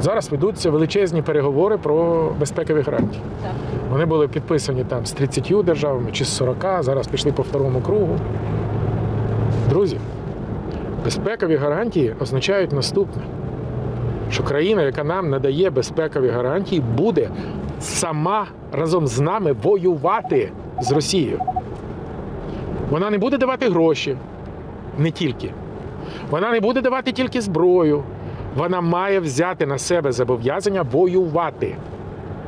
От зараз ведуться величезні переговори про безпекові гарантії. Так. Вони були підписані там з 30 державами чи з 40, зараз пішли по второму кругу. Друзі, безпекові гарантії означають наступне: що країна, яка нам надає безпекові гарантії, буде сама разом з нами воювати з Росією. Вона не буде давати гроші, не тільки. Вона не буде давати тільки зброю. Вона має взяти на себе зобов'язання воювати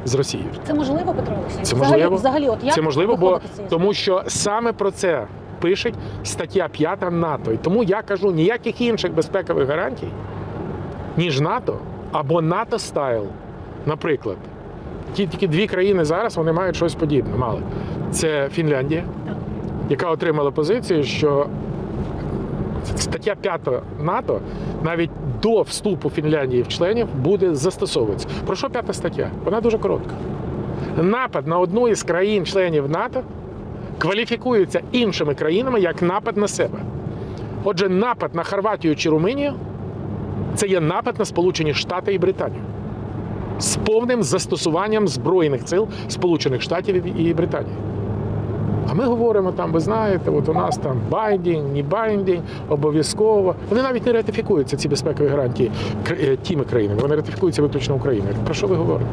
з Росією. Це можливо, Петро Олексійович? Це Взагалі- можливо. Взагалі, от як Це можливо, бо тому що саме про це пише стаття 5 НАТО. І тому я кажу ніяких інших безпекових гарантій, ніж НАТО або НАТО стайл. Наприклад, ті тільки дві країни зараз вони мають щось подібне. Мали це Фінляндія, яка отримала позицію, що стаття 5 НАТО навіть до вступу Фінляндії в членів буде застосовуватися. Про що п'ята стаття? Вона дуже коротка. Напад на одну із країн-членів НАТО кваліфікується іншими країнами як напад на себе. Отже, напад на Хорватію чи Румунію це є напад на Сполучені Штати і Британію з повним застосуванням Збройних сил Сполучених Штатів і Британії. А ми говоримо там, ви знаєте, от у нас там байдінг, не байдінг, обов'язково. Вони навіть не ратифікуються ці безпекові гарантії е, тими країнами. Вони ратифікуються виключно Україною. Про що ви говорите?